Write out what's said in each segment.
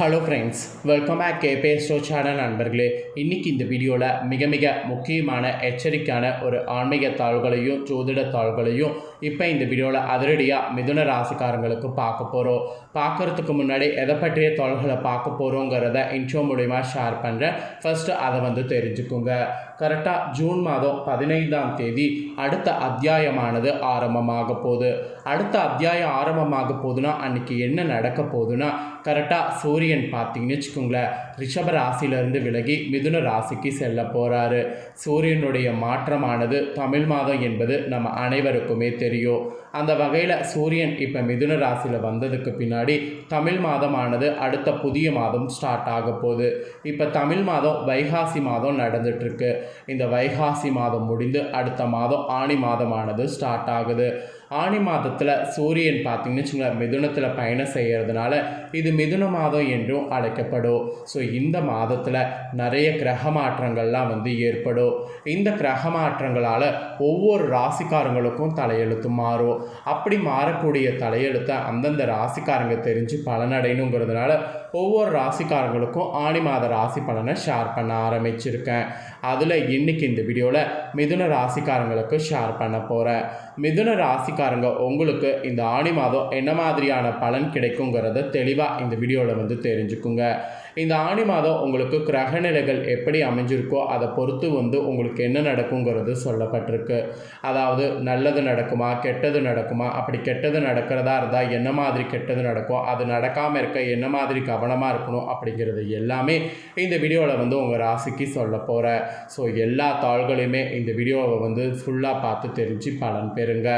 Hello friends welcome back கேபே ஸ்டோ channel நண்பர்களே. இன்றைக்கி இந்த வீடியோவில் மிக மிக முக்கியமான எச்சரிக்கையான ஒரு ஆன்மீக தாள்களையும் ஜோதிட தாள்களையும் இப்போ இந்த வீடியோவில் அதிரடியாக மிதுன ராசிக்காரங்களுக்கு பார்க்க போகிறோம் பார்க்குறதுக்கு முன்னாடி எதை பற்றிய தாள்களை பார்க்க போகிறோங்கிறத இன்ட்ரோ மூலிமா ஷேர் பண்ணுறேன் ஃபஸ்ட்டு அதை வந்து தெரிஞ்சுக்கோங்க. கரெக்டாக ஜூன் மாதம் பதினைந்தாம் தேதி அடுத்த அத்தியாயமானது ஆரம்பமாக போகுது. அடுத்த அத்தியாயம் ஆரம்பமாக போகுதுன்னா அன்றைக்கி என்ன நடக்க போகுதுன்னா கரெக்டாக சூரியன் பார்த்தீங்கன்னு வச்சுக்கோங்களேன் ரிஷப ராசியிலேருந்து விலகி மிதுன ராசிக்கு செல்ல போகிறாரு சூரியனுடைய மாற்றமானது தமிழ் மாதம் என்பது நம்ம அனைவருக்குமே தெரியும். அந்த வகையில் சூரியன் இப்போ மிதுன ராசியில் வந்ததுக்கு பின்னாடி தமிழ் மாதமானது அடுத்த புதிய மாதம் ஸ்டார்ட் ஆக போகுது. இப்போ தமிழ் மாதம் வைகாசி மாதம் நடந்துட்டுருக்கு. இந்த வைகாசி மாதம் முடிந்து அடுத்த மாதம் ஆணி மாதமானது ஸ்டார்ட் ஆகுது. ஆணி மாதத்தில் சூரியன் பார்த்திங்கன்னு வச்சுங்களேன் மிதுனத்தில் பயணம் செய்கிறதுனால இது மிதுன மாதம் என்றும் அழைக்கப்படும். ஸோ இந்த மாதத்தில் நிறைய கிரக மாற்றங்கள்லாம் வந்து ஏற்படும். இந்த கிரக மாற்றங்களால் ஒவ்வொரு ராசிக்காரங்களுக்கும் தலையெழுத்து மாறும். அப்படி மாறக்கூடிய தலையெழுத்தை அந்தந்த ராசிக்காரங்க தெரிஞ்சு பலனடையணுங்கிறதுனால ஒவ்வொரு ராசிக்காரங்களுக்கும் ஆணி மாத ராசி பலனை ஷேர் பண்ண ஆரம்பிச்சிருக்கேன். அதில் இன்னைக்கு இந்த வீடியோவில் மிதுன ராசிக்காரங்களுக்கு ஷேர் பண்ண போகிறேன் மிதுன ராசிக்காரங்க உங்களுக்கு இந்த ஆணி மாதம் என்ன மாதிரியான பலன் கிடைக்குங்கிறத தெளிவாக இந்த வீடியோவில் வந்து தெரிஞ்சுக்குங்க. இந்த ஆணி மாதம் உங்களுக்கு கிரகநிலைகள் எப்படி அமைஞ்சிருக்கோ அதை பொறுத்து வந்து உங்களுக்கு என்ன நடக்குங்கிறது சொல்லப்பட்டிருக்கு. அதாவது நல்லது நடக்குமா கெட்டது நடக்குமா அப்படி கெட்டது நடக்கிறதா இருந்தால் என்ன மாதிரி கெட்டது நடக்கும் அது நடக்காமல் இருக்க என்ன மாதிரி கவனமாக இருக்கணும் அப்படிங்கிறது எல்லாமே இந்த வீடியோவில் வந்து உங்கள் ராசிக்கு சொல்ல போகிறேன் ஸோ எல்லா தாள்களையுமே இந்த வீடியோவை வந்து ஃபுல்லாக பார்த்து தெரிஞ்சு பலன் பெறுங்க.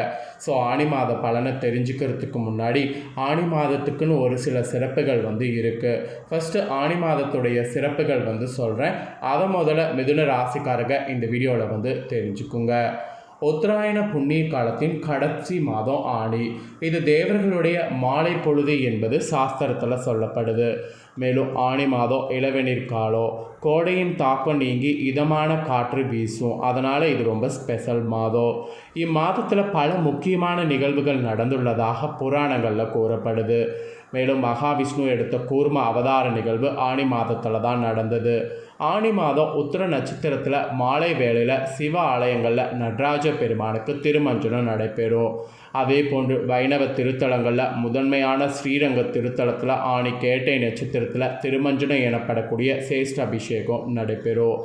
ஸோ ஆணி மாத பலனை தெரிஞ்சுக்கிறதுக்கு முன்னாடி ஆணி மாதத்துக்குன்னு ஒரு சில சிறப்புகள் வந்து இருக்குது ஃபஸ்ட்டு ஆணி மாதத்துடைய சிறப்புகள் வந்து சொல்கிறேன் அதை முதல்ல மிதுன ராசிக்காரங்க இந்த வீடியோவில் வந்து தெரிஞ்சுக்குங்க. உத்தராயண புண்ணிய காலத்தின் கடைசி மாதம் ஆணி. இது தேவர்களுடைய மாலை பொழுது என்பது சாஸ்திரத்தில் சொல்லப்படுது. மேலும் ஆணி மாதம் இளவெநீர் காலம் கோடையின் தாக்கம் நீங்கி இதமான காற்று வீசும். அதனால் இது ரொம்ப ஸ்பெஷல் மாதம். இம்மாதத்தில் பல முக்கியமான நிகழ்வுகள் நடந்துள்ளதாக புராணங்களில் கூறப்படுது. மேலும் மகாவிஷ்ணு எடுத்த கூர்ம அவதார நிகழ்வு ஆணி மாதத்தில் தான் நடந்தது. ஆணி மாதம் உத்திர நட்சத்திரத்தில் மாலை வேளையில் சிவ ஆலயங்களில் நடராஜ பெருமானுக்கு திருமஞ்சனம் நடைபெறும். அதே போன்று வைணவ திருத்தலங்களில் முதன்மையான ஸ்ரீரங்க திருத்தலத்தில் ஆணி கேட்டை நட்சத்திரத்தில் திருமஞ்சனம் எனப்படக்கூடிய சேஷ்ட அபிஷேகம் நடைபெறும்.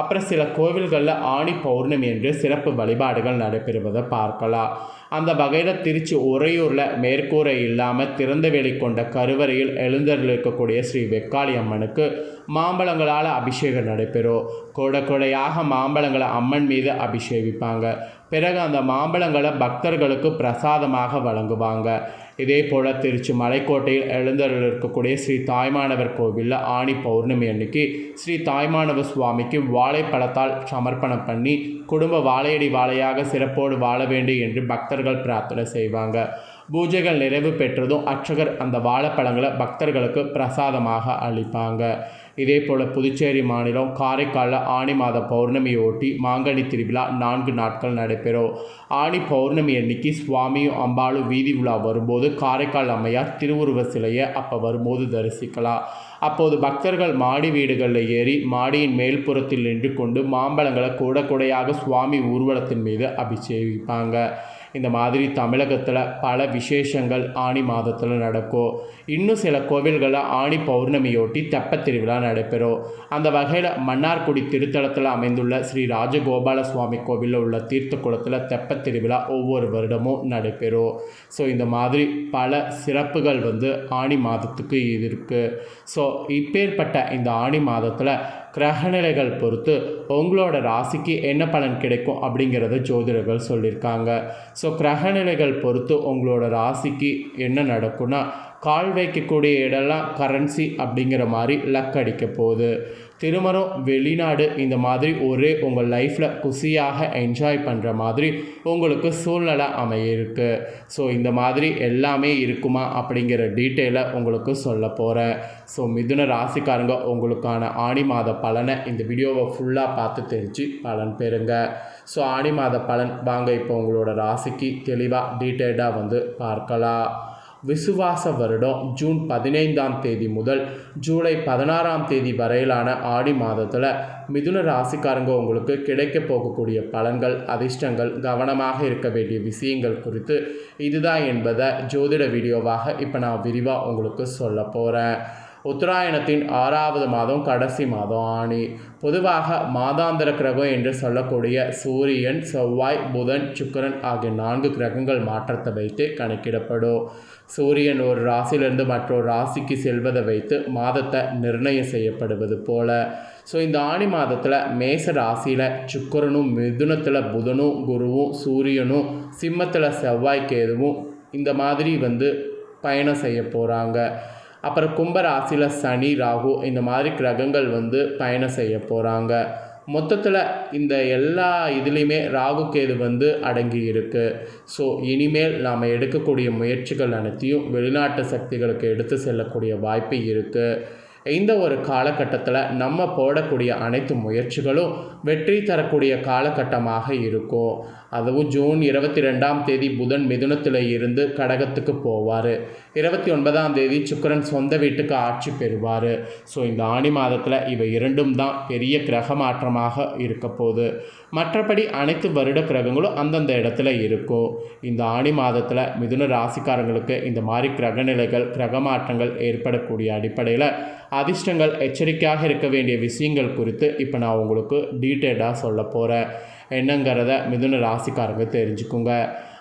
அப்புறம் சில கோவில்களில் ஆணி பௌர்ணமி என்று சிறப்பு வழிபாடுகள் நடைபெறுவதை பார்க்கலாம். அந்த வகையில் திருச்சி உறையூரில் மேற்கூரை இல்லாமல் திறந்த வெளி கொண்ட கருவறையில் எழுந்தருளிருக்கக்கூடிய ஸ்ரீ வெக்காளி அம்மனுக்கு மாம்பழங்களால் அபிஷேகம் நடைபெறும். கொடை கொடையாக மாம்பழங்களை அம்மன் மீது அபிஷேகிப்பாங்க. பிறகு அந்த மாம்பழங்களை பக்தர்களுக்கு பிரசாதமாக வழங்குவாங்க. இதே போல் திருச்சி மலைக்கோட்டையில் எழுந்தருள் இருக்கக்கூடிய ஸ்ரீ தாய்மானவர் கோவிலில் ஆணி பௌர்ணமி அன்னைக்கு ஸ்ரீ தாய்மானவர் சுவாமிக்கு வாழைப்பழத்தால் சமர்ப்பணம் பண்ணி குடும்ப வாழையடி வாழையாக சிறப்போடு வாழ வேண்டும் என்று பக்தர்கள் பிரார்த்தனை செய்வாங்க. பூஜைகள் நிறைவு பெற்றதும் அர்ச்சகர் அந்த வாழைப்பழங்களை பக்தர்களுக்கு பிரசாதமாக அளிப்பாங்க. இதே போல் புதுச்சேரி மாநிலம் காரைக்காலில் ஆணி மாத பௌர்ணமியையொட்டி மாங்கனி திருவிழா நான்கு நாட்கள் நடைபெறும். ஆணி பௌர்ணமி அன்னைக்கு சுவாமியும் அம்பாளும் வீதி உலா வரும்போது காரைக்கால் அம்மையார் திருவுருவ சிலையை அப்போ வரும்போது தரிசிக்கலாம். அப்போது பக்தர்கள் மாடி வீடுகளில் ஏறி மாடியின் மேல்புறத்தில் நின்று கொண்டு மாம்பழங்களை கூட கூடையாக சுவாமி ஊர்வலத்தின் மீது அபிஷேகிப்பாங்க. இந்த மாதிரி தமிழகத்தில் பல விசேஷங்கள் ஆணி மாதத்தில் நடக்கும். இன்னும் சில கோவில்களில் ஆணி பௌர்ணமியொட்டி தெப்பத்திருவிழா நடைபெறும். அந்த வகையில் மன்னார்குடி திருத்தலத்தில் அமைந்துள்ள ஸ்ரீ ராஜகோபால சுவாமி கோவிலில் உள்ள தீர்த்த குளத்தில் தெப்பத் திருவிழா ஒவ்வொரு வருடமும் நடைபெறும். ஸோ இந்த மாதிரி பல சிறப்புகள் வந்து ஆணி மாதத்துக்கு இது இருக்குது ஸோ இப்பேற்பட்ட இந்த ஆணி மாதத்தில் கிரகநிலைகள் பொறுத்து உங்களோட ராசிக்கு என்ன பலன் கிடைக்கும் அப்படிங்கிறத ஜோதிடர்கள் சொல்லியிருக்காங்க. ஸோ கிரகநிலைகள் பொறுத்து உங்களோட ராசிக்கு என்ன நடக்கும்னா கால் வைக்கக்கூடிய இடம்லாம் கரன்சி அப்படிங்கிற மாதிரி லக் அடிக்க போகுது. திருமணம் வெளிநாடு இந்த மாதிரி ஒரே உங்கள் லைஃப்பில் குசியாக என்ஜாய் பண்ணுற மாதிரி உங்களுக்கு சூழ்நிலை அமையிருக்கு. ஸோ இந்த மாதிரி எல்லாமே இருக்குமா அப்படிங்கிற டீட்டெயிலை உங்களுக்கு சொல்ல போகிறேன் ஸோ மிதுன ராசிக்காரங்க உங்களுக்கான ஆணி மாத பலனை இந்த வீடியோவை ஃபுல்லாக பார்த்து தெரிஞ்சு பலன் பெறுங்க. ஸோ ஆணி மாத பலன் வாங்க இப்போ உங்களோட ராசிக்கு தெளிவாக டீட்டெயில்டாக வந்து பார்க்கலாம். விசுவாச வருடம் ஜூன் பதினைந்தாம் தேதி முதல் ஜூலை பதினாறாம் தேதி வரையிலான ஆடி மாதத்தில் மிதுன ராசிக்காரங்க உங்களுக்கு கிடைக்க போகக்கூடிய பலன்கள் அதிர்ஷ்டங்கள் கவனமாக இருக்க வேண்டிய விஷயங்கள் குறித்து இதுதான் என்பதை ஜோதிட வீடியோவாக இப்போ நான் விரிவாக உங்களுக்கு சொல்ல போகிறேன் உத்தராயணத்தின் ஆறாவது மாதம் கடைசி மாதம் ஆணி. பொதுவாக மாதாந்திர கிரகம் என்று சொல்லக்கூடிய சூரியன் செவ்வாய் புதன் சுக்கிரன் ஆகிய நான்கு கிரகங்கள் மாற்றத்தை வைத்து கணக்கிடப்படும். சூரியன் ஒரு ராசியிலிருந்து மற்றொரு ராசிக்கு செல்வதை வைத்து மாதத்தை நிர்ணயம் செய்யப்படுவது போல. ஸோ இந்த ஆணி மாதத்தில் மேச ராசியில் சுக்கிரனும் மிதுனத்தில் புதனும் குருவும் சூரியனும் சிம்மத்தில் செவ்வாய் கேதுவும் இந்த மாதிரி வந்து பயணம் செய்ய போகிறாங்க அப்புறம் கும்பராசியில் சனி ராகு இந்த மாதிரி கிரகங்கள் வந்து பயணம் செய்ய போகிறாங்க மொத்தத்தில் இந்த எல்லா இதுலேயுமே ராகு கேது வந்து அடங்கி இருக்குது ஸோ இனிமேல் நாம் எடுக்கக்கூடிய முயற்சிகள் அனைத்தையும் வெளிநாட்டு சக்திகளுக்கு எடுத்து செல்லக்கூடிய வாய்ப்பு இருக்குது இந்த ஒரு காலகட்டத்தில் நம்ம போடக்கூடிய அனைத்து முயற்சிகளும் வெற்றி தரக்கூடிய காலகட்டமாக இருக்கும். அதுவும் ஜூன் இருபத்தி ரெண்டாம் தேதி புதன் மிதுனத்தில் இருந்து கடகத்துக்கு போவார். இருபத்தி ஒன்பதாம் தேதி சுக்கரன் சொந்த வீட்டுக்கு ஆட்சி பெறுவார். ஸோ இந்த ஆணி மாதத்தில் இவை இரண்டும் தான் பெரிய கிரக மாற்றமாக இருக்க போகுது. மற்றபடி அனைத்து வருட கிரகங்களும் அந்தந்த இடத்துல இருக்கும் இந்த ஆணி மாதத்தில் மிதுன ராசிக்காரங்களுக்கு இந்த மாதிரி கிரகநிலைகள் கிரக மாற்றங்கள் ஏற்படக்கூடிய அடிப்படையில் அதிர்ஷ்டங்கள் எச்சரிக்கையாக இருக்க வேண்டிய விஷயங்கள் குறித்து இப்போ நான் உங்களுக்கு டீட்டெயிலாக சொல்ல போகிறேன் என்னங்கிறத மிதுன ராசிக்காரங்க தெரிஞ்சுக்குங்க.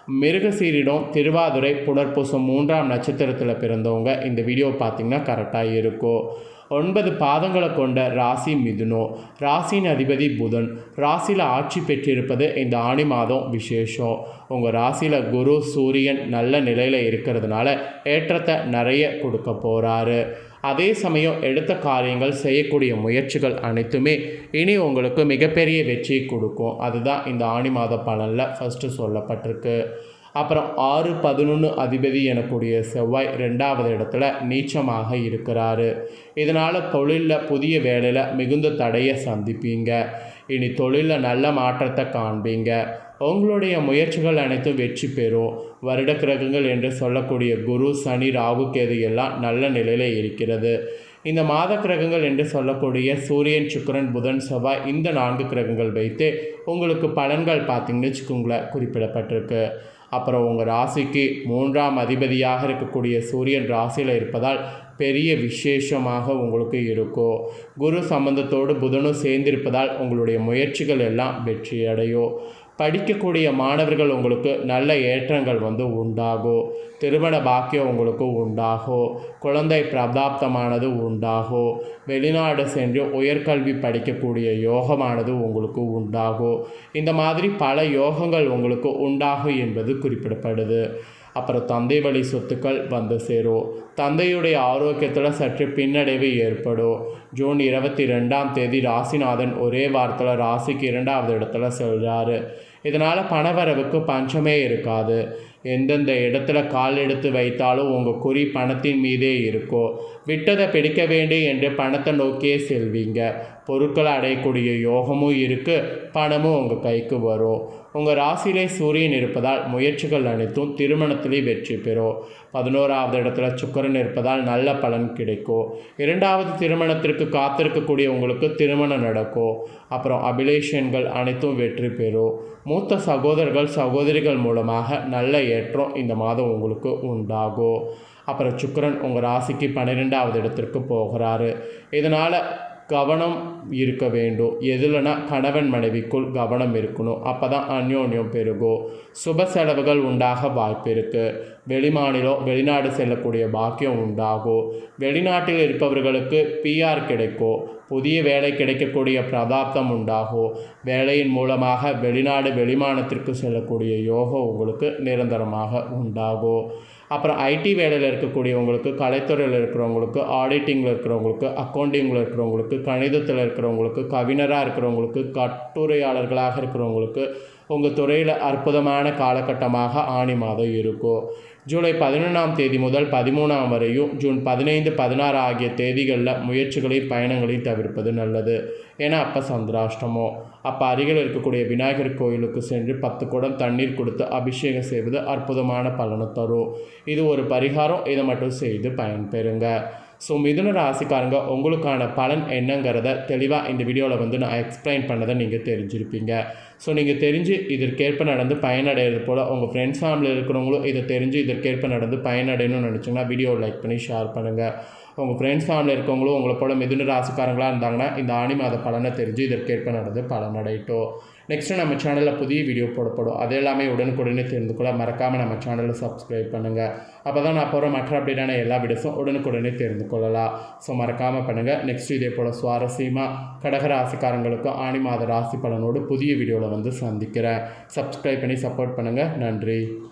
மிருகசீரிடம் திருவாதுரை புனர்பூசம் மூன்றாம் நட்சத்திரத்தில் பிறந்தவங்க இந்த வீடியோ பார்த்திங்கன்னா கரெக்டாக இருக்கும். ஒன்பது பாதங்களை கொண்ட ராசி மிதுனோ ராசியின் அதிபதி புதன் ராசியில் ஆட்சி பெற்றிருப்பது இந்த ஆணி மாதம் விசேஷம். உங்கள் ராசியில் குரு சூரியன் நல்ல நிலையில் இருக்கிறதுனால ஏற்றத்தை நிறைய கொடுக்க போகிறாரு அதே சமயம் எடுத்த காரியங்கள் செய்யக்கூடிய முயற்சிகள் அனைத்துமே இனி உங்களுக்கு மிகப்பெரிய வெற்றி கொடுக்கும். அதுதான் இந்த ஆணி மாத பலனில் ஃபஸ்ட்டு சொல்லப்பட்டிருக்கு. அப்புறம் ஆறு பதினொன்று அதிபதி எனக்கூடிய செவ்வாய் ரெண்டாவது இடத்துல நீச்சமாக இருக்கிறாரு. இதனால் தொழிலில் புதிய வேலையில் மிகுந்த தடையை சந்திப்பீங்க. இனி தொழிலில் நல்ல மாற்றத்தை காண்பீங்க. உங்களுடைய முயற்சிகள் அனைத்தும் வெற்றி பெறும். வருட கிரகங்கள் என்று சொல்லக்கூடிய குரு சனி ராகு கேது எல்லாம் நல்ல நிலையில் இருக்கிறது. இந்த மாத கிரகங்கள் என்று சொல்லக்கூடிய சூரியன் சுக்கரன் புதன் செவ்வாய் இந்த நான்கு கிரகங்கள் வைத்து உங்களுக்கு பலன்கள் பார்த்திங்கன்னு வச்சுக்கோங்களேன் குறிப்பிடப்பட்டிருக்கு. அப்புறம் உங்கள் ராசிக்கு மூன்றாம் அதிபதியாக இருக்கக்கூடிய சூரியன் ராசியில் இருப்பதால் பெரிய விசேஷமாக உங்களுக்கு இருக்கும். குரு சம்பந்தத்தோடு புதனும் சேர்ந்திருப்பதால் உங்களுடைய முயற்சிகள் எல்லாம் வெற்றி அடையும் படிக்கக்கூடிய மாணவர்கள் உங்களுக்கு நல்ல ஏற்றங்கள் வந்து உண்டாகும். திருமண பாக்கியம் உங்களுக்கு உண்டாகும். குழந்தை பிரதாப்தமானது உண்டாகும். வெளிநாடு சென்று உயர்கல்வி படிக்கக்கூடிய யோகமானது உங்களுக்கு உண்டாகும். இந்த மாதிரி பல யோகங்கள் உங்களுக்கு உண்டாகும் என்பது குறிப்பிடப்படுது. அப்புறம் தந்தை வழி சொத்துக்கள் வந்து சேரும். தந்தையுடைய ஆரோக்கியத்தில் சற்று பின்னடைவு ஏற்படும். ஜூன் இருபத்தி ரெண்டாம் தேதி ராசிநாதன் ஒரே வாரத்தில் ராசிக்கு இரண்டாவது இடத்துல செல்கிறாரு இதனால் பணவரவுக்கு பஞ்சமே இருக்காது. எந்தெந்த இடத்துல கால் எடுத்து வைத்தாலும் உங்கள் குறி பணத்தின் மீதே இருக்கும் விட்டதை பிடிக்க வேண்டும் என்று பணத்தை நோக்கியே செல்வீங்க. பொருட்களை அடையக்கூடிய யோகமும் இருக்குது பணமும் உங்கள் கைக்கு வரும். உங்கள் ராசியிலே சூரியன் இருப்பதால் முயற்சிகள் அனைத்தும் திருமணத்திலே வெற்றி பெறும். பதினோராவது இடத்துல சுக்கரன் இருப்பதால் நல்ல பலன் கிடைக்கும். இரண்டாவது திருமணத்திற்கு காத்திருக்கக்கூடிய உங்களுக்கு திருமணம் நடக்கும். அப்புறம் அபிலேஷன்கள் அனைத்தும் வெற்றி பெறும். மூத்த சகோதரர்கள் சகோதரிகள் மூலமாக நல்ல ஏற்றம். இந்த மாதம் உங்களுக்கு உண்டாகும். அப்புறம் சுக்கரன் உங்கள் ராசிக்கு பன்னிரெண்டாவது இடத்திற்கு போகிறாரு. இதனால் கவனம் இருக்க வேண்டும். எதுலனா கணவன் மனைவிக்குள் கவனம் இருக்கணும். அப்போ தான் அந்யோன்யம் பெருகும் சுப செலவுகள் உண்டாக வாய்ப்பு இருக்குது வெளிமாநிலம் வெளிநாடு செல்லக்கூடிய பாக்கியம் உண்டாகும் வெளிநாட்டில் இருப்பவர்களுக்கு பிஆர் கிடைக்கும் புதிய வேலை கிடைக்கக்கூடிய பிரதாப்தம் உண்டாகும் வேலையின் மூலமாக வெளிநாடு வெளிமானத்திற்கு செல்லக்கூடிய யோகம் உங்களுக்கு நிரந்தரமாக உண்டாகும் அப்புறம் ஐடி வேலையில் இருக்கக்கூடியவங்களுக்கு கலைத்துறையில் இருக்கிறவங்களுக்கு ஆடிட்டிங்கில் இருக்கிறவங்களுக்கு அக்கௌண்டிங்கில் இருக்கிறவங்களுக்கு கணிதத்தில் இருக்கிறவங்களுக்கு கவிஞராக இருக்கிறவங்களுக்கு கட்டுரையாளர்களாக இருக்கிறவங்களுக்கு உங்கள் துறையில் அற்புதமான காலகட்டமாக ஆணி மாதம் இருக்கும் ஜூலை பதினொன்றாம் தேதி முதல் பதிமூணாம் வரையும் ஜூன் பதினைந்து பதினாறு ஆகிய தேதிகளில் முயற்சிகளையும் பயணங்களையும் தவிர்ப்பது நல்லது. ஏன்னா அப்போ சந்திராஷ்டமோ அப்போ அருகில் இருக்கக்கூடிய விநாயகர் கோயிலுக்கு சென்று பத்து குடம் தண்ணீர் கொடுத்து அபிஷேகம் செய்வது அற்புதமான பலனை தரும். இது ஒரு பரிகாரம். இதை மட்டும் செய்து பயன்பெறுங்க ஸோ மிதுன ராசிக்காரங்க உங்களுக்கான பலன் என்னங்கிறத தெளிவாக இந்த வீடியோவில் வந்து நான் எக்ஸ்பிளைன் பண்ணதை நீங்கள் தெரிஞ்சிருப்பீங்க. ஸோ நீங்கள் தெரிஞ்சு இதற்கேற்ப நடந்து பயனடைகிறது போல் உங்கள் ஃப்ரெண்ட்ஸ் ஃபேமிலியில் இருக்கிறவங்களும் இதை தெரிஞ்சு இதற்கேற்ப நடந்து பயனடையணும்னு நினச்சிங்கன்னா வீடியோ லைக் பண்ணி ஷேர் பண்ணுங்கள் உங்கள் ஃப்ரெண்ட்ஸ் ஃபேமிலியில் இருக்கவங்களும் உங்களை போல் மிதுன ராசிக்காரங்களாக இருந்தாங்கன்னா இந்த ஆணி மாத பலனை தெரிஞ்சு இதற்கேற்ப நடந்து பலனடையட்டும் நெக்ஸ்ட்டு நம்ம சேனலில் புதிய வீடியோ போடப்படும். அது எல்லாமே உடனுக்குடனே தெரிந்து கொள்ள மறக்காமல் நம்ம சேனலை சப்ஸ்கிரைப் பண்ணுங்கள் அப்போ தான் நான் போகிற மற்ற அப்டேட்டான எல்லா வீடியோஸும் உடனுக்குடனே தெரிந்து கொள்ளலாம் ஸோ மறக்காமல் பண்ணுங்கள் நெக்ஸ்ட் இதே போல் சுவாரஸ்யமாக கடக ராசிக்காரங்களுக்கும் ஆணி மாத ராசி பலனோடு புதிய வீடியோவில் வந்து சந்திக்கிறேன். சப்ஸ்கிரைப் பண்ணி சப்போர்ட் பண்ணுங்கள் நன்றி.